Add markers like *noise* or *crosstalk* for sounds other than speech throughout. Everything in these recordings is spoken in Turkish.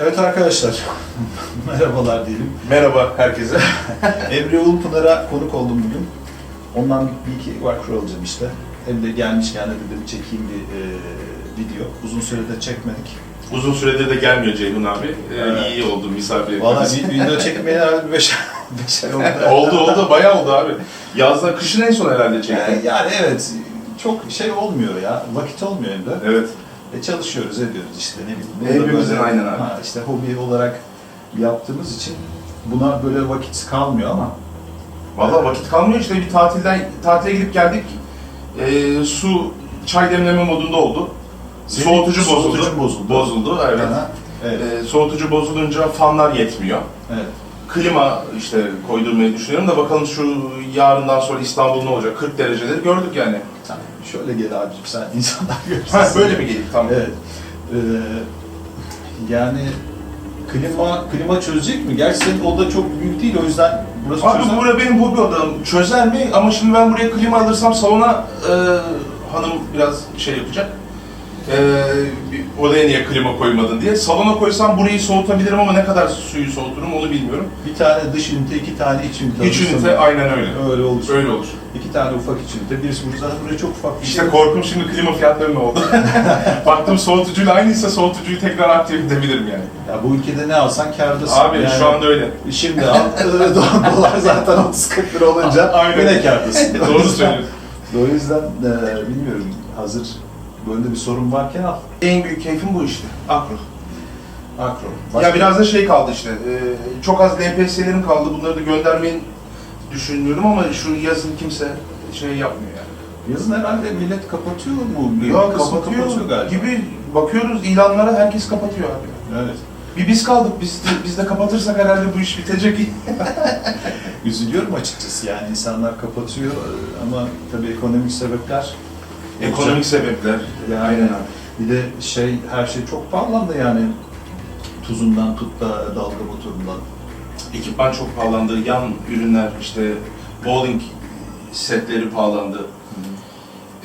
Evet arkadaşlar, *laughs* merhabalar diyelim. Merhaba herkese. *laughs* Emre Ulpınar'a konuk oldum bugün. Ondan bir iki vakro alacağım işte. Hem de gelmişken de dedim çekeyim bir e, video. Uzun süredir çekmedik. Uzun süredir de gelmiyor Ceyhun abi. Ee, Evet. iyi oldu misafir Valla etmeniz. bir video *laughs* çekmeye herhalde 5 beş ay oldu. oldu oldu bayağı oldu abi. Yazdan kışın en son herhalde çektim. Yani, yani evet, çok şey olmuyor ya, vakit olmuyor hem de. Evet. E çalışıyoruz, ediyoruz işte ne bileyim. Hepimizin aynen abi. Ha, işte hobi olarak yaptığımız için buna böyle vakit kalmıyor ama Valla vakit kalmıyor işte bir tatilden tatile gidip geldik. Ee, su çay demleme modunda oldu. Senin soğutucu bozuldu. soğutucun bozuldu. Bozuldu evet. Aha, evet, Ee, soğutucu bozulunca fanlar yetmiyor. evet. Klima işte koydurmayı düşünüyorum da bakalım şu yarından sonra İstanbul ne olacak? 40 dereceleri gördük yani. Tamam, şöyle gel abicim sen insanlar görsün. Ha, böyle mi geldik tamam. Evet. Ee, yani klima klima çözecek mi? Gerçi senin oda çok büyük değil o yüzden burası Abi çözer. buraya benim hobi odam çözer mi? Ama şimdi ben buraya klima alırsam salona e, hanım biraz şey yapacak. E, bir odaya niye klima koymadın diye. Salona koysam burayı soğutabilirim ama ne kadar suyu soğuturum onu bilmiyorum. Bir tane dış ünite, iki tane iç ünite. İç ünite aynen öyle. Öyle olur. Öyle olur. İki tane ufak iç ünite. Birisi burada zaten buraya çok ufak bir İşte şey. korkum şimdi klima fiyatları ne oldu? *laughs* Baktım soğutucuyla aynıysa soğutucuyu tekrar aktif edebilirim yani. Ya bu ülkede ne alsan kârdasın. Abi Yani şu anda öyle. Şimdi al, *laughs* do- dolar zaten 30-40 lira olunca yine kârdasın. Doğru söylüyorsun. *laughs* Yüzden e, bilmiyorum hazır böyle bir sorun varken al. En büyük keyfim bu işte. Akro. Akro. Ya biraz da şey kaldı işte, e, çok az LPS'lerim kaldı. Bunları da göndermeyi düşünüyorum ama şu yazın kimse şey yapmıyor yani. Yazın herhalde millet kapatıyor mu? Bir Ya kısmı kapatıyor galiba. gibi bakıyoruz ilanlara herkes kapatıyor abi. Evet. Bir biz kaldık, biz de, biz de kapatırsak herhalde bu iş bitecek. *laughs* Üzülüyorum açıkçası yani insanlar kapatıyor e, ama tabii ekonomik sebepler. Ekonomik sebepler. Yani Aynen abi. bir de şey her şey çok pahalandı yani. Tuzundan tut da dalga motorundan. Ekipman çok pahalandı, yan ürünler işte bowling setleri pahalandı.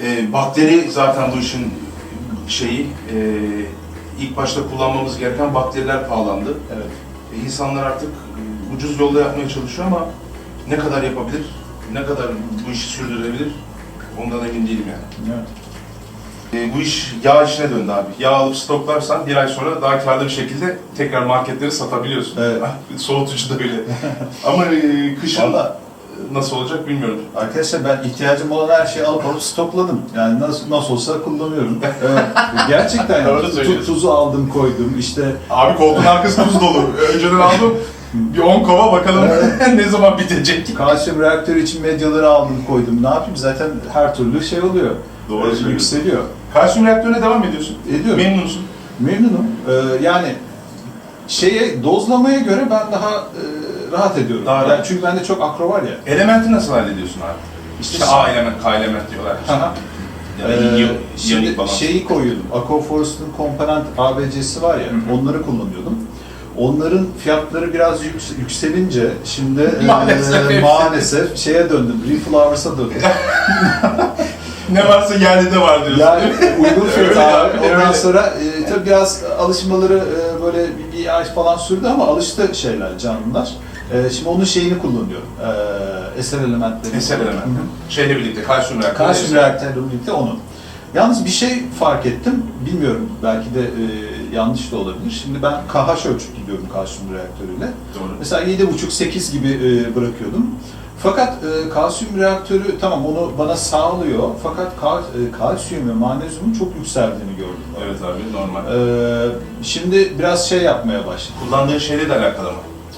E, bakteri zaten bu işin şeyi, e, ilk başta kullanmamız gereken bakteriler pahalandı. Evet. E, İnsanlar artık ucuz yolda yapmaya çalışıyor ama ne kadar yapabilir, ne kadar bu işi sürdürebilir ondan emin değilim yani. evet. E, bu iş yağ işine döndü abi. Yağ alıp stoklarsan bir ay sonra daha karlı bir şekilde tekrar marketleri satabiliyorsun. Evet. *laughs* Soğutucu da öyle. *laughs* ama e, kışın Valla nasıl olacak bilmiyorum. arkadaşlar ben ihtiyacım olan her şeyi alıp alıp stokladım. Yani nasıl nasıl olsa kullanıyorum. *laughs* Evet. Gerçekten yani. Tu- tuzu aldım koydum işte Abi koltuğun arkası buz dolu. Önceden aldım. Bir 10 kova bakalım *laughs* ne zaman bitecek. kalsiyum reaktörü için medyaları aldım koydum. Ne yapayım zaten her türlü şey oluyor. Doğru Ee. Yükseliyor. Kalsiyum reaktörüne devam ediyorsun. Ediyorum. Memnunsun. Memnunum. Ee, yani şeye dozlamaya göre ben daha e, rahat ediyorum. Daha Yani rahat. çünkü bende çok akro var ya. Elementi nasıl hallediyorsun abi? İşte İşte A element, K element diyorlar. Aha. Ya da Ee, şimdi balans. şeyi koyuyordum. Aquaforest'ın komponent ABC'si var ya, Hı hı. onları kullanıyordum. Onların fiyatları biraz yüks- yükselince şimdi e, Maalesef hepsi. maalesef şeye döndüm, Reflowers'a döndüm. *laughs* Ne varsa yerde de var diyorsun. Yani uygun *laughs* fiyat abi. Ondan öyle. sonra e, tabii biraz alışmaları e, böyle bir, bir ay falan sürdü ama alıştı şeyler, canlılar. E, şimdi onun şeyini kullanıyorum. E, eser elementleri. Eser element. Hı hı. Şeyle birlikte kalsiyum reaktörü. Kalsiyum reaktörle birlikte onu. Yalnız bir şey fark ettim, bilmiyorum belki de e, yanlış da olabilir. Şimdi ben KH ölçüp gidiyorum kalsiyum reaktörüyle. Doğru. Mesela 7,5-8 gibi e, bırakıyordum. Fakat e, kalsiyum reaktörü tamam onu bana sağlıyor. Fakat kal, e, kalsiyum ve magnezyumun çok yükseldiğini gördüm. ben. Evet abi normal. E, şimdi biraz şey yapmaya başladım. Kullandığın şeyle de alakalı mı?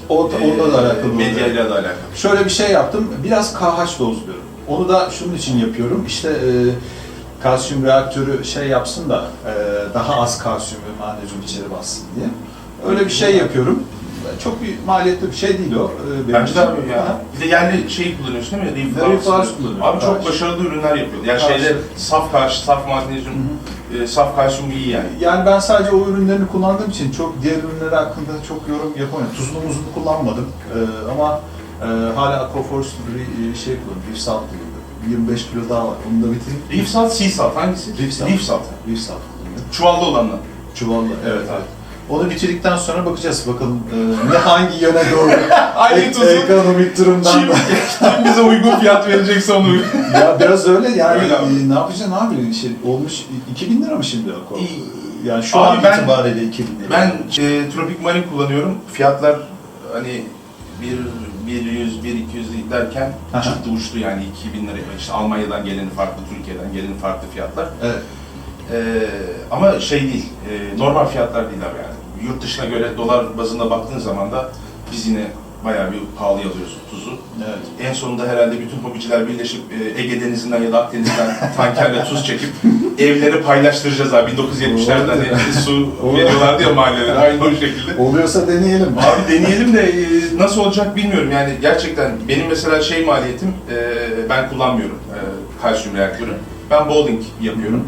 O, onunla da Ee, alakalı. Medyayla da alakalı. Şöyle bir şey yaptım. Biraz KH dozluyorum. Onu da şunun için yapıyorum. İşte e, kalsiyum reaktörü şey yapsın da e, daha az kalsiyum ve magnezyum içeri bassın diye. Öyle bir şey yapıyorum. Çok bir maliyetli bir şey değil o. e, benim Bence de abi ya. Bir de yerli şey kullanıyorsun değil mi? Flowers. Flowers kullanıyorum. Abi çok Karşı. başarılı ürünler yapıyor. Yani Karşı. şeyde saf karşı, saf magnezyum, e, saf kalsiyum iyi yani. Yani ben sadece o ürünlerini kullandığım için çok diğer ürünler hakkında çok yorum yapamıyorum. Tuzunu muzunu kullanmadım E, ama e, hala Aquaforce bir şey kullanıyorum. Reef Salt kullanıyorum. 25 kilo daha var. Onu da bitireyim. Reef salt, sea salt hangisi? Reef Salt. Reef salt. Reef Salt kullanıyorum. Çuvallı olanla. Çuvallı. Evet abi. Onu bitirdikten sonra bakacağız bakalım e, ne hangi yöne doğru *laughs* Aynı ek- ekonomik durumdan kim, kim *laughs* bize uygun fiyat verecekse onu *laughs* ya biraz öyle yani Öyle e, ne yapacaksın abi şey olmuş 2000 lira mı şimdi o. Yani şu Abi an ben- itibariyle 2000 lira. Ben e, Tropic Marine kullanıyorum. Fiyatlar hani 1 100 1 200 derken Aha. çıktı uçtu yani 2000 lira. İşte Almanya'dan geleni farklı, Türkiye'den geleni farklı fiyatlar. evet. E, ama şey değil, e, normal fiyatlar değil abi yani. Yurt dışına göre dolar bazında baktığın zaman da biz yine bayağı bir pahalı alıyoruz tuzu. Evet. En sonunda herhalde bütün hobiciler birleşip e, Ege Denizi'nden ya da Akdeniz'den *laughs* tankerle tuz çekip evleri paylaştıracağız abi. 1970'lerde hani su *laughs* Olur. veriyorlardı ya mahallelere aynı o şekilde. Oluyorsa deneyelim. Abi deneyelim de e, nasıl olacak bilmiyorum. Yani gerçekten benim mesela şey maliyetim e, ben kullanmıyorum e, kalsiyum reaktörü. Ben bowling yapıyorum.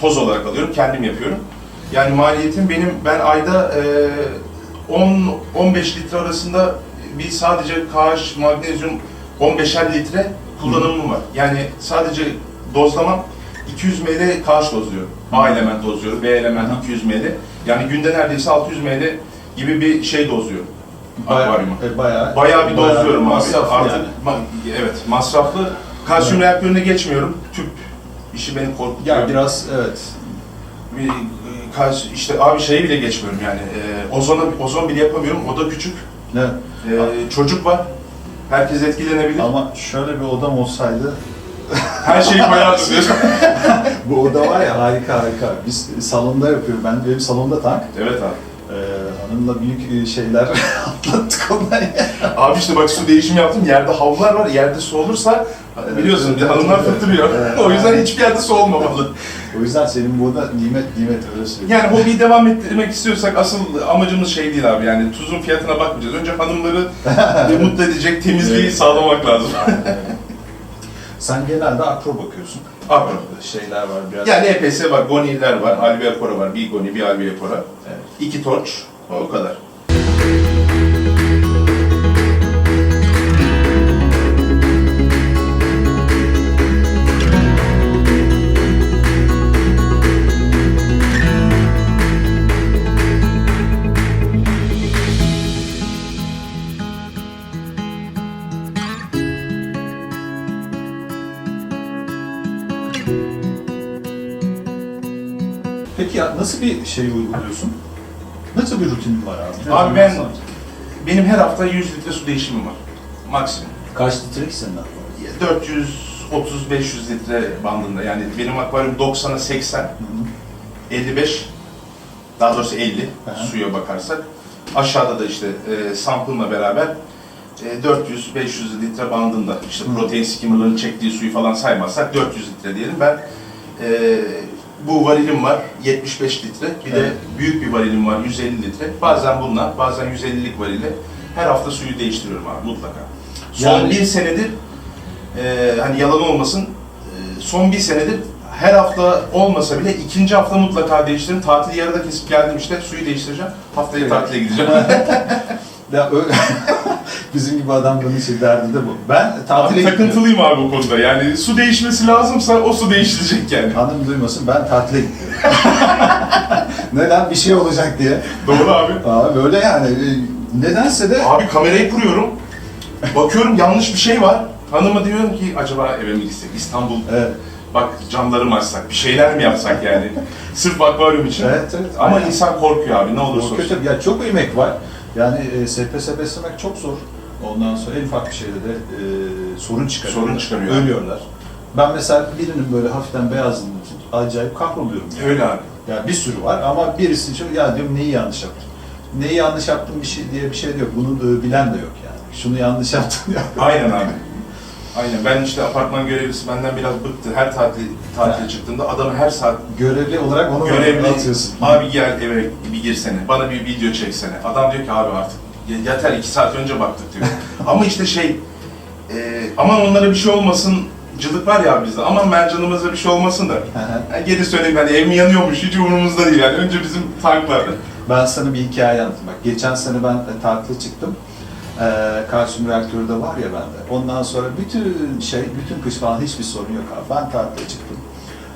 Toz olarak alıyorum. Kendim yapıyorum. Yani maliyetim benim ben ayda e, 10 15 litre arasında bir sadece KH magnezyum 15'er litre kullanımım var. Yani sadece dozlamam 200 ml KH dozluyorum. A element dozluyorum, B element Aha. 200 ml. Yani günde neredeyse 600 ml gibi bir şey dozluyorum. Akvaryuma. e, bayağı, Bayağı bir dozluyorum abi. masraflı Artık yani. ma- evet masraflı. Kalsiyum reaktörüne geçmiyorum. Tüp işi beni korkutuyor. Ya biraz evet. Bir, e, kalsi- işte abi şeyi bile geçmiyorum yani. E, ozona, ozon bile yapamıyorum. O da küçük. Ne? E, çocuk var. Herkes etkilenebilir. Ama şöyle bir odam olsaydı Her şeyi koyardım diyorsun. *laughs* bu oda var ya harika harika. Biz salonda yapıyoruz. Ben benim salonda tank. evet abi. Ee, hanımla büyük e, şeyler *laughs* atlattık ya. Abi işte bak su değişimi yaptım. Yerde havlular var. Yerde su olursa biliyorsun bir hanımlar. Evet. *laughs* o yüzden hiçbir yerde su olmamalı. O yüzden senin bu oda nimet nimet öyle söyleyeyim. Yani hobiyi devam ettirmek istiyorsak asıl amacımız şey değil abi yani tuzun fiyatına bakmayacağız. Önce hanımları *laughs* mutlu edecek temizliği sağlamak lazım. Sen genelde akro bakıyorsun. Akro. Şeyler var biraz. Yani EPS var, Goni'ler var, Alveopora var. Bir Goni, bir Alveopora. Evet. İki torç. O kadar. Nasıl bir şey uyguluyorsun? Nasıl bir rutinin var abi? Abi ben- Benim her hafta 100 litre su değişimim var. Maksimum. Kaç litrelik senin aklın? 430-500 litre bandında. Yani benim akvaryum 90'a 80, 55, daha doğrusu 50 Aha. suya bakarsak. Aşağıda da işte e, sampınla beraber e, 400-500 litre bandında. İşte Hı. protein skimmerların çektiği suyu falan saymazsak 400 litre diyelim. Ben e, bu varilim var 75 litre. Bir de Evet. büyük bir varilim var 150 litre. Bazen bunlar, bazen 150'lik varili. Her hafta suyu değiştiriyorum abi mutlaka. Son Yani- bir senedir e, hani yalan olmasın e, son bir senedir her hafta olmasa bile ikinci hafta mutlaka değiştiririm. Tatili yarıda kesip geldim işte suyu değiştireceğim. Haftaya Evet. tatile gideceğim. *laughs* *laughs* Ya *laughs* bizim gibi adamların işte derdi de bu. Ben tatile abi takıntılıyım abi o konuda. Yani su değişmesi lazımsa o su değiştirecek yani. Hanım duymasın ben tatile gitmiyorum. *laughs* Neden bir şey olacak diye. Doğru abi. Abi böyle yani e, nedense de Abi kamerayı kuruyorum. Bakıyorum yanlış bir şey var. Hanıma diyorum ki acaba eve mi gitsek? İstanbul evet, bak camları mı açsak? Bir şeyler mi yapsak yani? *laughs* Sırf akvaryum için. evet, evet. Ama aynen. insan korkuyor abi ne olursa olsun. Ya çok emek var. Yani e, beslemek çok zor. Ondan sonra en ufak bir şeyde de e, sorun çıkarıyor. Sorun çıkarıyor. Ölüyorlar. Ben mesela birinin böyle hafiften beyazlığını için acayip kahroluyorum. Yani. Öyle abi. Ya bir sürü var ama birisi için ya diyorum neyi yanlış yaptım? Neyi yanlış yaptım bir şey diye bir şey de yok. Bunu da bilen de yok yani. Şunu yanlış yaptım ya. *laughs* Aynen abi. Aynen. Ben işte apartman görevlisi benden biraz bıktı. Her tatil tatile çıktığımda adamı her saat Görevli olarak onu görevli atıyorsun. abi gel eve bir girsene. Bana bir video çeksene. Adam diyor ki abi artık "Ya- yeter iki saat önce baktık diyor. *laughs* Ama işte şey e, aman onlara bir şey olmasın cılık var ya bizde. Aman mercanımıza bir şey olmasın da. Hı hı. Yani geri söyleyeyim hani ev mi yanıyormuş hiç umurumuzda değil yani. Önce bizim tanklar. Ben sana bir hikaye anlatayım. Bak, geçen sene ben e, tatile çıktım. Ee, kalsiyum reaktörü de var ya bende. Ondan sonra bütün şey, bütün kış falan hiçbir sorun yok abi. Ben tatile çıktım.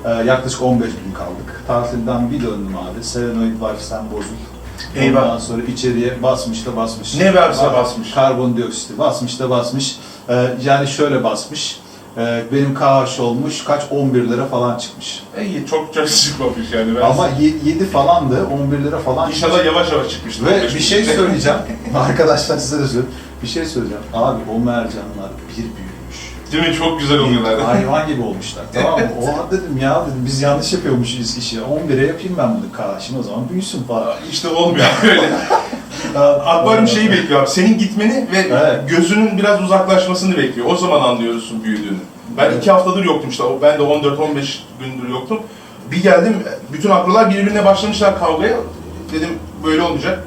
Ee, yaklaşık 15 gün kaldık. Tatilden bir döndüm abi. Selenoid Life'den bozuk. Eyvah. Ondan sonra içeriye basmış da basmış. Ne varsa basmış. Karbondioksiti basmış da basmış. Ee, yani şöyle basmış. Ee, benim KH olmuş kaç 11 lira falan çıkmış. İyi, çok çok çıkmamış yani. Ben Ama 7 falandı 11 lira falan İnşallah yavaş yavaş çıkmıştır. Ve 15 bir şey söyleyeceğim. *laughs* *laughs* Arkadaşlar size de söyleyeyim. Bir şey söyleyeceğim. Abi o mercanlar bir büyümüş. Değil mi? Çok güzel oluyorlar. Hayvan gibi olmuşlar. *laughs* Tamam mı? O dedim ya dedim biz yanlış yapıyormuşuz işi. 11'e yapayım ben bunu karşıma o zaman büyüsün falan. İşte olmuyor *laughs* öyle. Akvaryum şeyi bekliyor abi. Senin gitmeni ve Evet. gözünün biraz uzaklaşmasını bekliyor. O zaman anlıyorsun büyüdüğünü. Ben Evet. iki haftadır yoktum işte. Ben de 14-15 gündür yoktum. Bir geldim, bütün akrolar birbirine başlamışlar kavgaya. Dedim böyle olmayacak.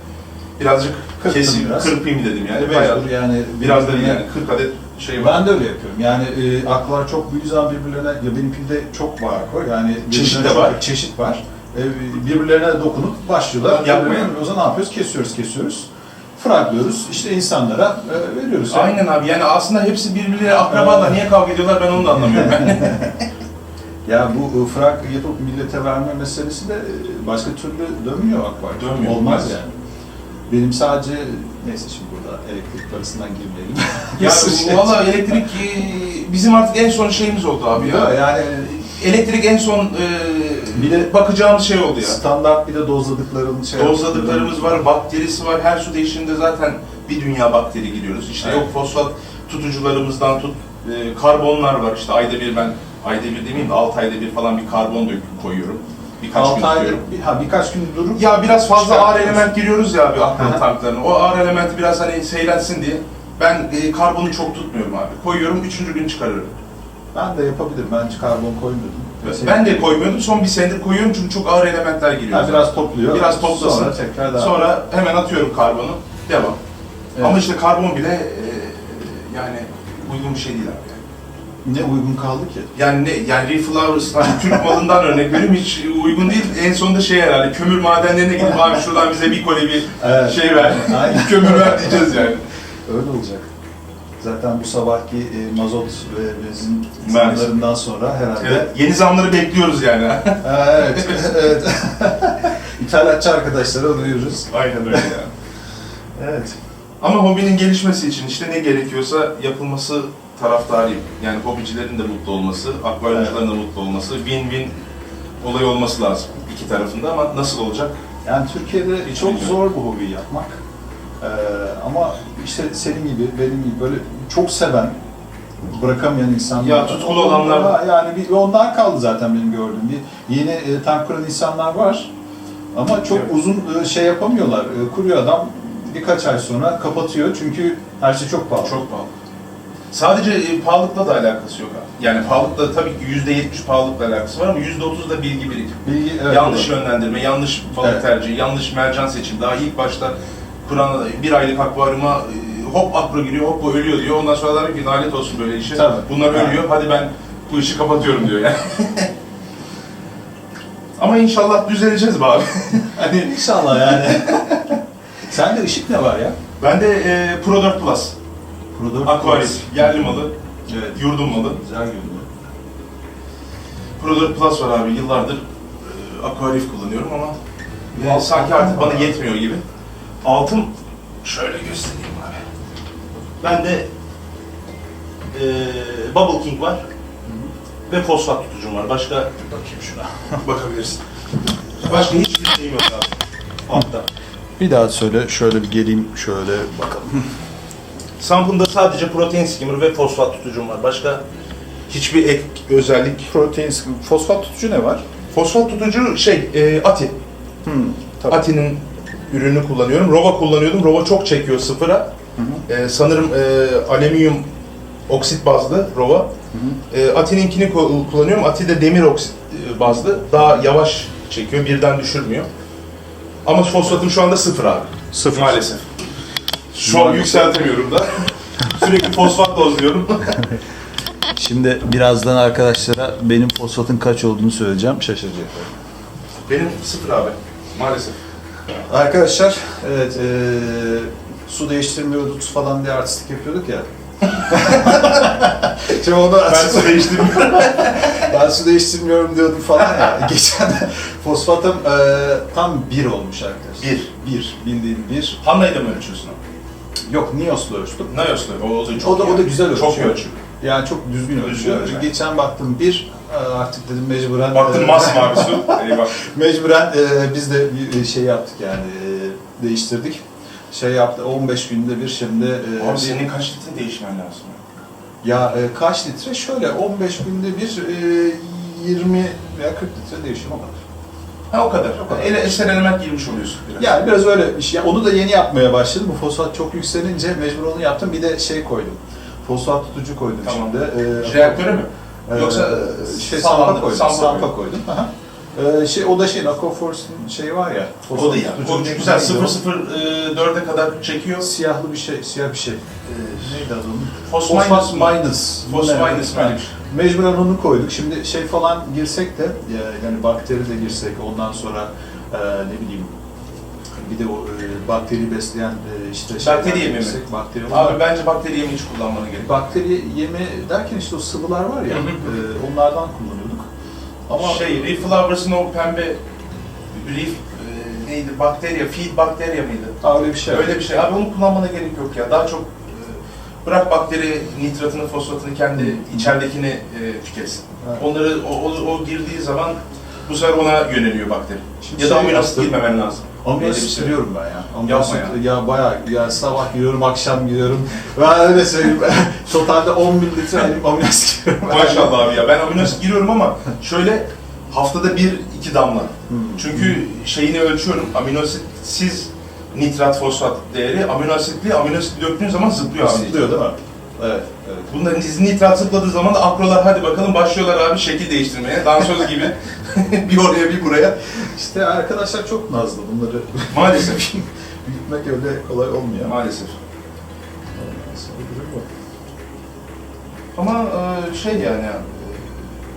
Birazcık keseyim, biraz. kırpayım dedim yani. Bayağı, Mecbur yani. biraz da yani 40 adet şey var. Ben de öyle yapıyorum. Yani e, aklar çok büyüdüğü zaman birbirlerine, ya benimkinde çok var akvar. Yani Çeşit de var. Çeşit var. E, birbirlerine dokunup başlıyorlar. Yapmaya. Birbirlerine- O zaman ne yapıyoruz? Kesiyoruz, kesiyoruz. Fraglıyoruz. İşte insanlara e, veriyoruz. Yani Aynen abi yani aslında hepsi birbirleriyle akrabalar. Niye kavga ediyorlar ben onu da anlamıyorum. *laughs* *laughs* Ya bu e, frak yapıp millete verme meselesi de e, başka türlü dönmüyor akvaryum. Dönmüyor, Olmaz olmaz. yani. Benim sadece neyse şimdi burada elektrik parasından girmeyelim. ya *laughs* Şey- valla elektrik e, bizim artık en son şeyimiz oldu abi ya. Ya yani Elektrik en son e, Bir de- bakacağımız şey oldu ya. standart bir de dozladıklarını şey Dozladıklarımız var, bakterisi var. Her su değişiminde zaten bir dünya bakteri giriyoruz. İşte Evet. yok fosfat tutucularımızdan tut, e, karbonlar var. İşte ayda bir ben, ayda bir demeyeyim de 6 ayda bir falan bir karbon döküp koyuyorum. Birkaç gün 6 aydır, tutuyorum. bir, ha, birkaç gün durup Ya biraz fazla ağır Çıkartıyoruz. element giriyoruz ya abi Aha. tanklarına. O ağır elementi biraz hani seyretsin diye ben e, karbonu çok tutmuyorum abi. Koyuyorum, üçüncü gün çıkarıyorum. ben de yapabilirim. Ben hiç karbon koymuyordum. Ben de koymuyordum, son bir senedir koyuyorum çünkü çok ağır elementler giriyor. Ha, biraz topluyor. Biraz toplasın. Sonra tekrar daha. Sonra hemen atıyorum karbonu, devam. Evet. Ama işte karbon bile e, yani uygun bir şey değil abi. Ne uygun kaldı ki? Yani ne, yani Reflowers, Türk malından örnek vereyim hiç uygun değil. En sonunda şey herhalde kömür madenlerine gidip abi şuradan bize bir kole bir Evet. şey ver, *laughs* kömür ver diyeceğiz yani. Öyle olacak. Zaten bu sabahki e, mazot ve benzin zamlarından sonra herhalde. Evet, yeni zamları bekliyoruz yani. Ha, evet, *laughs* evet. *laughs* İthalatçı arkadaşlara duyururuz. Aynen öyle yani. Evet. Ama hobinin gelişmesi için işte ne gerekiyorsa yapılması taraftarıyım. Yani hobicilerin de mutlu olması, akvaryumcuların da mutlu olması, win-win olay olması lazım iki tarafında ama nasıl olacak? Yani Türkiye'de çok zor bu hobiyi yapmak. Ee, ama işte senin gibi, benim gibi böyle çok seven, bırakamayan insanlar Ya tutkulu olanlar- Ha, Yani bir, ondan kaldı zaten benim gördüğüm. Bir yeni e, tank kuran insanlar var. Ama çok Evet. uzun e, şey yapamıyorlar. E, kuruyor adam birkaç ay sonra kapatıyor çünkü her şey çok pahalı. Çok pahalı. Sadece e, pahalılıkla da alakası yok abi. Yani pahalılıkla tabii ki %70 pahalılıkla alakası var ama %30 da bilgi birikim. Bilgi, evet, yanlış doğru. yönlendirme, yanlış balık Evet. tercihi, yanlış mercan seçimi. Daha ilk başta kuran bir aylık akvaryuma e, hop akro giriyor, hop bu ölüyor diyor. Ondan sonra diyor ki lanet olsun böyle işe. Tabii. Bunlar Ha. ölüyor, hadi ben bu işi kapatıyorum diyor yani. *laughs* Ama inşallah düzeleceğiz be abi. *laughs* hani İnşallah yani. *laughs* Sende ışık ne var ya? ben de e, Pro 4 Plus, Pro 4 akvaryum, yerli malı, Evet. yurdum malı. Güzel görünüyor. Pro 4 Plus var abi, yıllardır e, akvaryum kullanıyorum ama e, Altın sanki artık bana yetmiyor gibi. Altın, şöyle göstereyim abi. Ben de eee Bubble King var ve fosfat tutucum var. Başka Bakayım şuna. *laughs* Bakabilirsin. Başka hiçbir şeyim yok abi. altta. Bir daha söyle, şöyle bir geleyim, şöyle bakalım. Sampında sadece protein skimmer ve fosfat tutucum var. Başka Hiçbir ek özellik. Protein, fosfat tutucu ne var? Fosfat tutucu şey, e, Ati. Hmm, tabii. Ati'nin ürünü kullanıyorum. Rova kullanıyordum. Rova çok çekiyor sıfıra. E, sanırım e, alüminyum oksit bazlı Rova. E, Ati'ninkini ku- kullanıyorum. Ati de demir oksit e, bazlı. Daha yavaş çekiyor. Birden düşürmüyor. Ama fosfatım şu anda sıfır abi. Sıfır. Maalesef. Şu an yükseltemiyorum da. Sürekli fosfat dozluyorum. *laughs* Şimdi birazdan arkadaşlara benim fosfatın kaç olduğunu söyleyeceğim, şaşıracaklar. Benim sıfır abi. Maalesef. Arkadaşlar, evet, eee su değiştirmiyoruz falan diye artistlik yapıyorduk ya. *laughs* Şimdi onu Ben su değiştirmiyorum. *laughs* ben su değiştirmiyorum diyordum falan ya. Geçen fosfatım e, tam bir olmuş arkadaşlar. Bir. Bir. Bildiğin bir. Panna'yı mı ölçüyorsun? Yok Nios'la ölçtüm. Nayos'la. O, da çok O da, iyi. o da güzel ölçüyor. Çok ölçüyor. Yani çok düzgün ölçüyor. ölçüyor. Geçen baktım bir, e, artık dedim mecburen... Baktın e, masmavi su. *laughs* Mecburen e, biz de bir şey yaptık yani e, değiştirdik. Şey yaptı 15 günde bir şimdi e, Abi senin kaç litre değişmen lazım? ya e, kaç litre şöyle 15 günde bir e, 20 veya 40 litre değişiyor o kadar. Ha o kadar. O kadar. Ele eser element girmiş oluyorsun biraz. Yani biraz öyle bir şey. Onu da yeni yapmaya başladım. Bu fosfat çok yükselince mecbur onu yaptım. Bir de şey koydum. Fosfat tutucu koydum Tamam. şimdi. E, Reaktöre mi? e, Yoksa şey sallandı- sampa koydum. sampa koydum. Aha. E, şey o da şey Aquaforce'un şeyi var ya. O da tutucu O güzel. o? 004'e kadar çekiyor. Siyahlı bir şey, siyah bir şey. Neydi adı onun? Fos Fosfat minus. minus. Mecburen onu koyduk. Şimdi şey falan girsek de ya- yani bakteri de girsek ondan sonra e, ne bileyim bir de o e, bakteri besleyen e, işte Bakteri yemi mi? Bakteri Abi bence bakteri yemi hiç kullanmana gerek bakteri yemi derken işte o sıvılar var ya e, onlardan kullanıyorduk. Ama Şey, Reef Flowers'ın o pembe Reef e, neydi? Bakterya, feed bakterya mıydı? Öyle bir şey. Öyle bir şey. Abi onu kullanmana gerek yok ya. Daha çok bırak bakteri nitratını, fosfatını kendi içeridekini e, tüketsin. Evet. Onları o, o, o girdiği zaman bu sefer ona yöneliyor bakteri. Şimdi ya da şey amino asit yaptım. girmemen lazım. Süre. giriyorum ben ya. Yapma asit, ya. bayağı ya sabah giriyorum, akşam giriyorum. Ben öyle söyleyeyim. *laughs* Totalde 10 bin litre amino asit giriyorum. *laughs* Maşallah abi ya. Ben amino asit giriyorum ama şöyle haftada bir iki damla. Hmm. Çünkü şeyini ölçüyorum. Amino asitsiz nitrat fosfat değeri amino asitli amino asit döktüğün zaman zıplıyor abi. Zıplıyor değil mi? Evet, evet. Bunların nitrat zıpladığı zaman da akrolar hadi bakalım başlıyorlar abi şekil değiştirmeye. Dansöz gibi. *laughs* bir oraya bir buraya. İşte arkadaşlar çok nazlı bunları Maalesef. *laughs* büyütmek öyle kolay olmuyor. Maalesef. Ama e, şey yani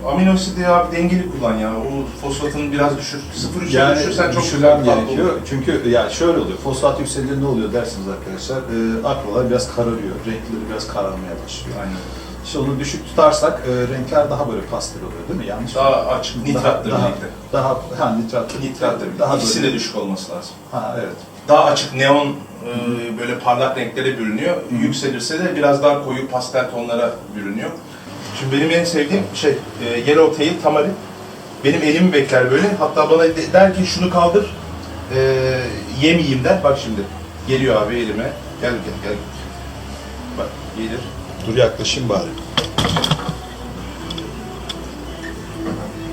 amino asidi abi dengeli kullan ya. O fosfatını biraz düşür. 0.3'e Yani düşürsen çok düşürmem tatlı olur. gerekiyor. Çünkü ya şöyle oluyor. Fosfat yükselince ne oluyor dersiniz arkadaşlar. E, akrolar biraz kararıyor. Renkleri biraz kararmaya başlıyor. Aynen. İşte onu düşük tutarsak e, renkler daha böyle pastel oluyor değil mi? Yanlış mı? Daha açık. Nitratla daha, birlikte. Daha, ha nitratla. Nitratla birlikte. Daha İkisi böyle- de düşük olması lazım. Ha evet. Daha açık neon e, böyle parlak renklere bürünüyor. Yükselirse de biraz daha koyu pastel tonlara bürünüyor. Şimdi benim en sevdiğim şey e, Yellow Tail Tamarin. Benim elimi bekler böyle. Hatta bana de- der ki şunu kaldır. E, yemeyeyim der. Bak şimdi. Geliyor abi elime. Gel gel gel. Bak gelir. Dur yaklaşayım bari.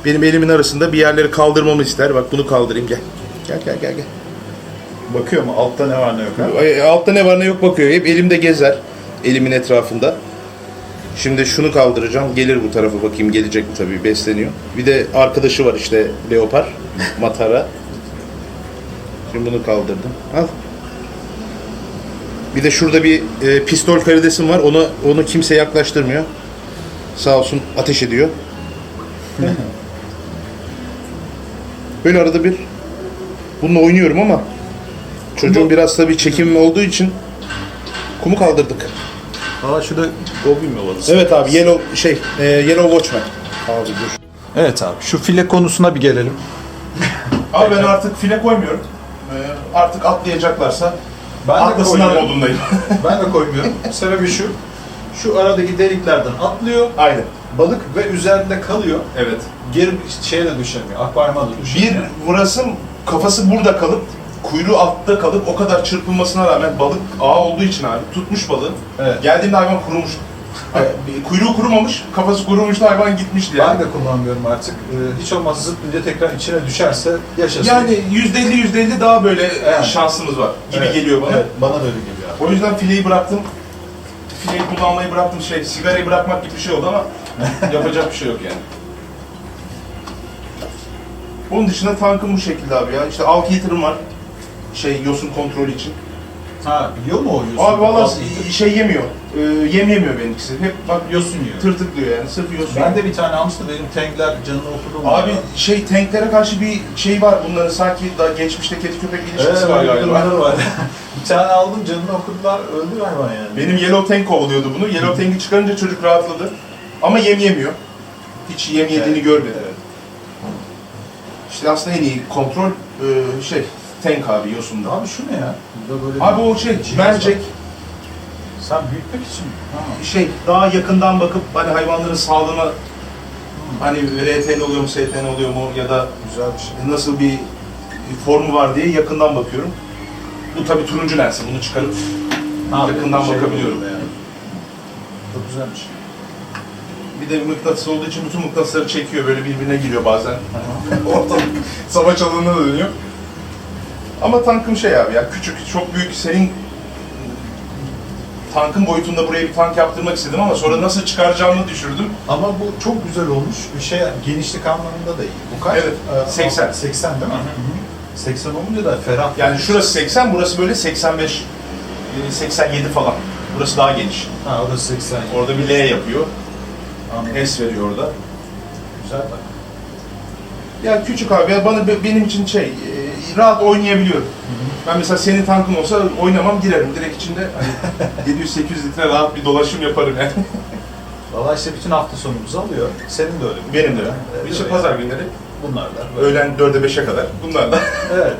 Benim elimin arasında bir yerleri kaldırmamı ister. Bak bunu kaldırayım gel. Gel gel gel gel. Bakıyor mu? Altta ne var ne yok ha? Altta ne var ne yok bakıyor. Hep elimde gezer. Elimin etrafında. Şimdi şunu kaldıracağım. Gelir bu tarafa bakayım. Gelecek mi tabii. Besleniyor. Bir de arkadaşı var işte. Leopar. *laughs* Matara. Şimdi bunu kaldırdım. Al. Bir de şurada bir e, pistol karidesim var. Onu onu kimse yaklaştırmıyor. Sağ olsun ateş ediyor. *laughs* Böyle arada bir bununla oynuyorum ama çocuğun biraz tabii çekim olduğu için kumu kaldırdık. Valla şurada Goblin mi var? Evet abi Yellow şey e, Yellow Watchman. Abi dur. Evet abi şu file konusuna bir gelelim. *laughs* Abi ben artık file koymuyorum. E, artık atlayacaklarsa Ben de atlasınlar koymuyorum. modundayım. *laughs* Ben de koymuyorum. Sebebi şu. Şu aradaki deliklerden atlıyor. Aynen. Balık ve üzerinde kalıyor. Evet. Geri şeye de düşemiyor. Akvaryuma da Bir düşemiyor. vurasım kafası burada kalıp kuyruğu altta kalıp o kadar çırpılmasına rağmen balık ağ olduğu için abi tutmuş balığı. Evet. Geldiğimde hayvan kurumuş. Kuyruğu kurumamış, kafası kurumuştu hayvan gitmişti yani. Ben de kullanmıyorum artık. Ee, hiç olmazsa zıplayınca tekrar içine düşerse yaşasın. Yani yüzde elli yüzde elli daha böyle Evet. şansımız var gibi Evet, geliyor bana. Evet, bana da öyle geliyor abi. O yüzden fileyi bıraktım. Fileyi kullanmayı bıraktım şey, sigarayı bırakmak gibi bir şey oldu ama *laughs* yapacak bir şey yok yani. Onun dışında tankım bu şekilde abi ya. İşte alt heater'ım var. Şey yosun kontrolü için. Ha biliyor mu o yosun? Abi valla şey yemiyor. Ee, yem yemiyor benimkisi. Hep bak yosun yiyor. tırtıklıyor yani. Sırf yosun. Ben de bir tane almıştım. Benim tankler canını okudu mu? Abi şey tanklere karşı bir şey var bunların sanki daha geçmişte kedi köpek ilişkisi Evet, var galiba. durumları var. *laughs* bir tane aldım canını okudular. Öldü hayvan yani. Benim Yellow Tank kovalıyordu bunu. Yellow Tank'i çıkarınca çocuk rahatladı. Ama yem yemiyor. Hiç yem yediğini Evet. görmedim. Evet. İşte aslında en iyi kontrol e, şey tank abi yosunda. Abi şu ne ya? Burada böyle Abi bir o şey mercek var. Sen büyütmek için mi? Ha. şey daha yakından bakıp hani hayvanların sağlığına hani RTN oluyor mu, STN oluyor mu ya da Güzel bir şey. nasıl bir formu var diye yakından bakıyorum. Bu tabii turuncu lensi. Bunu çıkarıp Yakından şey bakabiliyorum. Yani. Çok güzelmiş. bir de mıknatıs olduğu için bütün mıknatısları çekiyor. Böyle birbirine giriyor bazen. *laughs* Ortalık savaş alanına dönüyor. Ama tankım şey abi ya küçük, çok büyük senin tankın boyutunda buraya bir tank yaptırmak istedim ama sonra nasıl çıkaracağımı düşürdüm. Ama bu çok güzel olmuş. Bir şey genişlik anlamında da iyi. Bu kaç? Evet, Ee, 80. 80 değil mi? Hı hı. Hı hı. 80 olunca da ferah. Yani şurası 80, burası böyle 85, e, 87 falan. Burası daha geniş. Ha orası 80. Orada bir L yapıyor. Anladım. S veriyor orada. Güzel bak. Ya küçük abi ya bana benim için şey e, rahat oynayabiliyorum. Ben mesela senin tankın olsa oynamam girerim direkt içinde hani *laughs* 700-800 litre rahat bir dolaşım yaparım yani. *laughs* Valla işte bütün hafta sonumuzu alıyor. Senin de öyle. Benim de. Evet, İşte öyle. pazar günleri Bunlar da. öğlen 4'e 5'e kadar bunlar da. *laughs* Evet.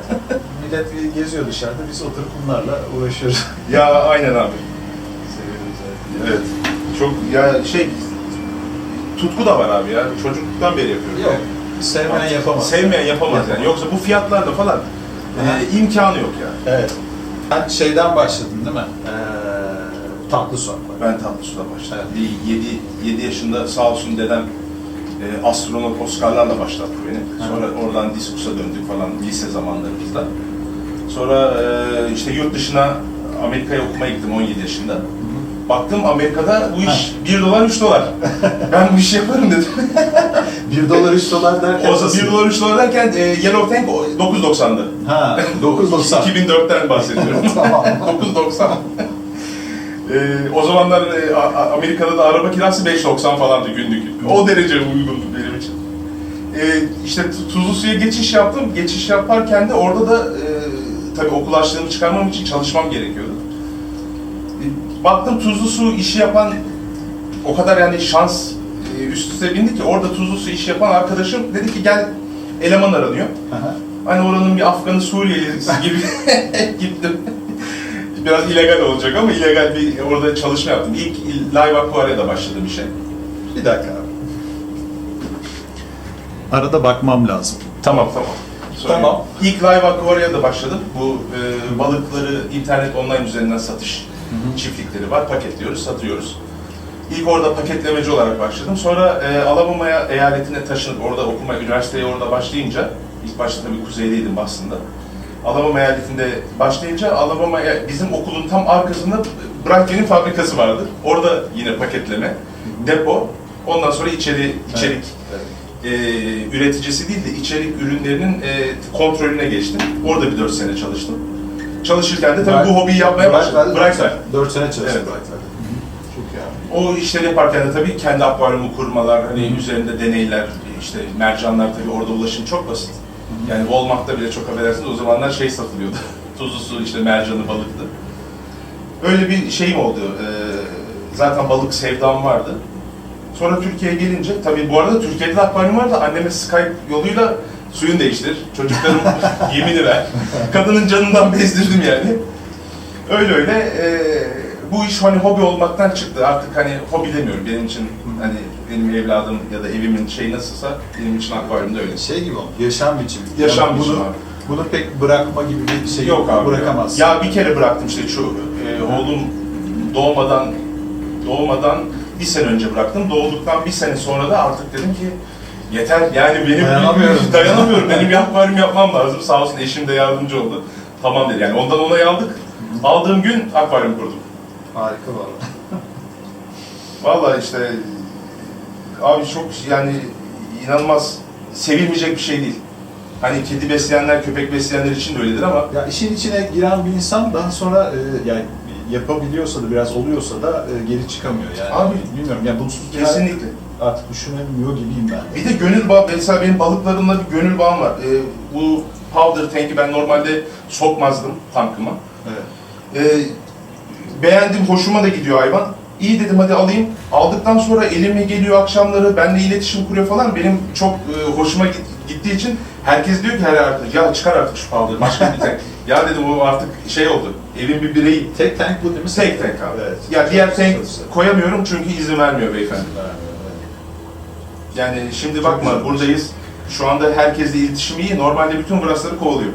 Millet geziyor dışarıda. Biz oturup bunlarla uğraşıyoruz. ya aynen abi. Seviyoruz evet. Evet. Çok ya şey tutku da var abi ya. Çocukluktan beri yapıyorum. Yok. Sevmeyen yapamaz. Sevmeyen yapamaz yani. Yoksa bu fiyatlarda falan e, imkanı yok yani. Evet. Sen şeyden başladın değil mi? Ee, tatlı son. Ben tatlı suda başladım. Bir 7, 7 yaşında sağ olsun dedem e, astronot Oscar'larla başlattı beni. Sonra oradan Diskus'a döndük falan lise zamanlarımızda. Sonra e, işte yurt dışına Amerika'ya okumaya gittim 17 yaşında. Baktım Amerika'da bu iş 1 dolar 3 dolar. *laughs* ben bu işi yaparım dedim. *laughs* 1 dolar 3 dolar derken o zaman 1 dolar 3 dolar derken e, Yellow Tank o 9.90'dı. Ha *laughs* 9.90. 2004'ten bahsediyorum. tamam. 9.90. Ee, o zamanlar e, A- A- Amerika'da da araba kirası 5.90 falandı günlük. O derece uygundu benim için. Ee, işte tu- tuzlu suya geçiş yaptım. Geçiş yaparken de orada da e, tabii okul açlığımı çıkarmam için çalışmam gerekiyordu. Baktım tuzlu su işi yapan o kadar yani şans e, üst üste bindi ki orada tuzlu su işi yapan arkadaşım dedi ki gel eleman aranıyor. Aha. Hani oranın bir Afganı Suriyelisi gibi *laughs* gittim. Biraz illegal olacak ama illegal bir orada çalışma yaptım. İlk Live Aquaria'da başladığım işe. Bir dakika abi. Arada bakmam lazım. Tamam tamam. Sorayım. Tamam. İlk Live Aquaria'da başladım. Bu e, balıkları internet online üzerinden satış çiftlikleri var. Paketliyoruz, satıyoruz. İlk orada paketlemeci olarak başladım. Sonra e, Alabama eyaletine taşınıp orada okuma, üniversiteye orada başlayınca, ilk başta tabii kuzeydeydim aslında. Alabama eyaletinde başlayınca Alabama bizim okulun tam arkasında Braggen'in fabrikası vardı. Orada yine paketleme, depo, ondan sonra içeri içerik e, üreticisi değil de içerik ürünlerinin e, kontrolüne geçtim. Orada bir 4 sene çalıştım. Çalışırken de tabii bu hobiyi yapmaya başladım. Brightwell. 4 sene çalıştım Evet. Brightwell'de. Çok iyi abi. O işleri yaparken de tabii kendi akvaryumu kurmalar, hani üzerinde deneyler, işte mercanlar tabii orada ulaşım çok basit. Yani Walmart'ta bile çok affedersiniz o zamanlar şey satılıyordu. *laughs* Tuzlu su, işte mercanı, balıktı. Öyle bir şeyim oldu. Ee, zaten balık sevdam vardı. Sonra Türkiye'ye gelince, tabii bu arada Türkiye'de de akvaryum vardı. Anneme Skype yoluyla suyun değiştir. Çocuklarım *laughs* yemini ver. Kadının canından bezdirdim yani. Öyle öyle ee, bu iş hani hobi olmaktan çıktı. Artık hani hobi demiyorum. Benim için hani benim evladım ya da evimin şey nasılsa benim için akvaryum da öyle. Şey gibi olmuş, yaşam biçimi. Yaşam Yani biçimi bunu, abi. Bunu pek bırakma gibi bir şey Yok abi. Bırakamaz. Ya bir kere bıraktım işte şu e, oğlum doğmadan doğmadan bir sene önce bıraktım. Doğduktan bir sene sonra da artık dedim ki yeter yani benim Dayanamıyorum. dayanamıyorum. benim akvaryum yapmam lazım. Sağ olsun eşim de yardımcı oldu. Tamam dedi yani ondan onayı aldık. Aldığım gün akvaryum kurdum. Harika valla. Vallahi işte abi çok yani inanılmaz sevilmeyecek bir şey değil. Hani kedi besleyenler, köpek besleyenler için de öyledir ama Ya işin içine giren bir insan daha sonra e, yani yapabiliyorsa da biraz oluyorsa da e, geri çıkamıyor yani. Abi, bilmiyorum yani bunsuz kesinlikle. hayat artık düşünemiyor gibiyim ben. Bir de gönül bağı, mesela benim balıklarımla bir gönül bağım var. Ee, bu powder tank'i ben normalde sokmazdım tankıma. Evet. Ee, beğendim, hoşuma da gidiyor hayvan. İyi dedim hadi alayım. Aldıktan sonra elime geliyor akşamları, benimle iletişim kuruyor falan. Benim çok e, hoşuma git- gittiği için herkes diyor ki her artık ya çıkar artık şu powder, başka bir tank. *laughs* ya dedim o artık şey oldu, evin bir bireyi. Tek tank bu değil mi? Tek tank abi. Evet. Ya diğer tank güzel. koyamıyorum çünkü izin vermiyor beyefendi. Evet. Yani şimdi bakma buradayız. Şu anda herkesle iletişim iyi. Normalde bütün burasları kovalıyor.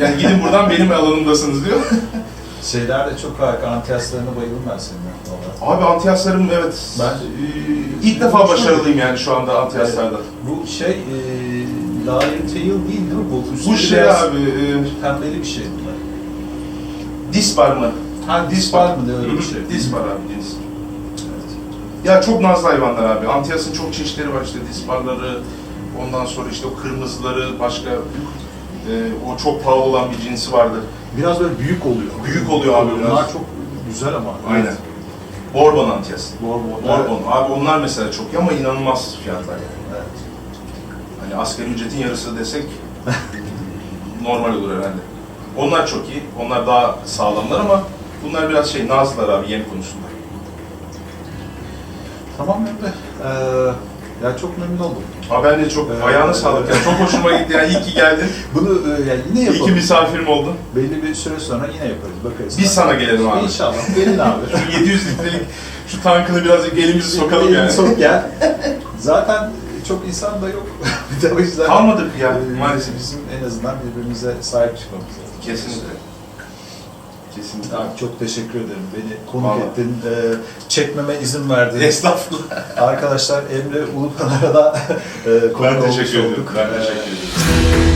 Yani gidin buradan *laughs* benim alanımdasınız diyor. *laughs* Şeyler de çok harika. Antiyaslarına bayıldım ben senin. Vallahi. Abi antiyaslarım evet. Ben e, ilk defa başarılıyım yani şu anda antiyaslarda. Bu şey e, Lion Tail değil değil mi? Bu, Bu şey abi, e, Pembeli bir şey dispar mı? Ha dispar mı öyle bir şey. Dispar abi, dis. Evet. Ya çok nazlı hayvanlar abi. Antiyasın çok çeşitleri var işte disparları, ondan sonra işte o kırmızıları, başka e, o çok pahalı olan bir cinsi vardı. Biraz böyle büyük oluyor. Büyük oluyor abi biraz. Bunlar çok güzel ama. Aynen. Bourbon antiyası. Bourbon. Bourbon. Abi onlar mesela çok iyi ama inanılmaz fiyatlar yani. Evet. Hani asgari ücretin yarısı desek normal olur herhalde. Onlar çok iyi. Onlar daha sağlamlar ama bunlar biraz şey nazlılar abi yem konusunda. Tamam Emre. Ee, ya çok memnun oldum. Abi ben de çok Evet. ayağına sağlık. Yani çok hoşuma gitti. Yani iyi ki geldin. Bunu e, yani yine İyi ki yapalım. misafirim oldun. Belli bir süre sonra yine yaparız. Bakarız. Biz sana gelelim abi. İnşallah. Gelin abi. Şu 700 litrelik şu tankını birazcık elimizi sokalım Elini yani. Sok gel. Zaten çok insan da yok. *laughs* bir de o yüzden Kalmadık ya e, maalesef. Bizim en azından birbirimize sahip çıkmamız lazım. Kesinlikle. Kesinlikle. Abi çok teşekkür ederim. Beni konuk Vallahi. ettin, e, çekmeme izin verdin. Estağfurullah. Arkadaşlar Emre Ulupınar'a da *laughs* e, konuk Ben olmuş teşekkür ederim. olduk. Ben teşekkür ederim.